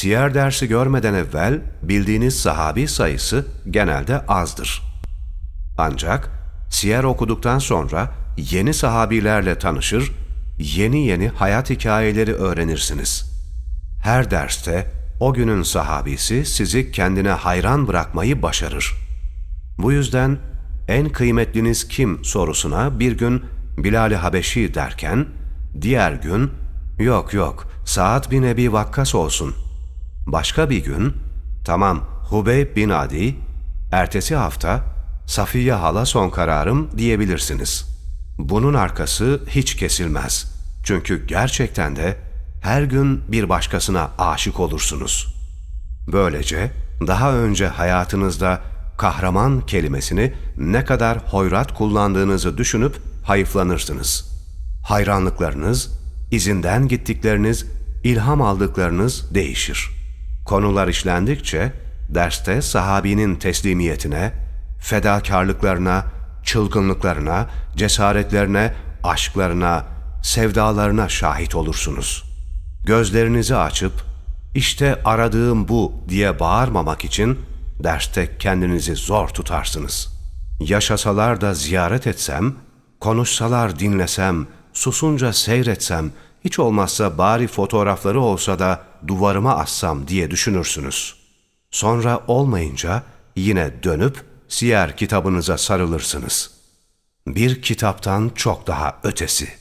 siyer dersi görmeden evvel bildiğiniz sahabi sayısı genelde azdır. Ancak siyer okuduktan sonra yeni sahabilerle tanışır, yeni yeni hayat hikayeleri öğrenirsiniz. Her derste o günün sahabisi sizi kendine hayran bırakmayı başarır. Bu yüzden en kıymetliniz kim sorusuna bir gün Bilal-i Habeşi derken, diğer gün yok yok Saad bin Ebi Vakkas olsun. Başka bir gün tamam Hubeyb bin Adi, ertesi hafta Safiye hala son kararım diyebilirsiniz. Bunun arkası hiç kesilmez. Çünkü gerçekten de her gün bir başkasına aşık olursunuz. Böylece daha önce hayatınızda kahraman kelimesini ne kadar hoyrat kullandığınızı düşünüp hayıflanırsınız. Hayranlıklarınız, izinden gittikleriniz, ilham aldıklarınız değişir. Konular işlendikçe derste sahabinin teslimiyetine, fedakarlıklarına, çılgınlıklarına, cesaretlerine, aşklarına, sevdalarına şahit olursunuz. Gözlerinizi açıp işte aradığım bu diye bağırmamak için derste kendinizi zor tutarsınız. Yaşasalar da ziyaret etsem, konuşsalar dinlesem, susunca seyretsem, hiç olmazsa bari fotoğrafları olsa da duvarıma assam diye düşünürsünüz. Sonra olmayınca yine dönüp siyer kitabınıza sarılırsınız. Bir kitaptan çok daha ötesi.''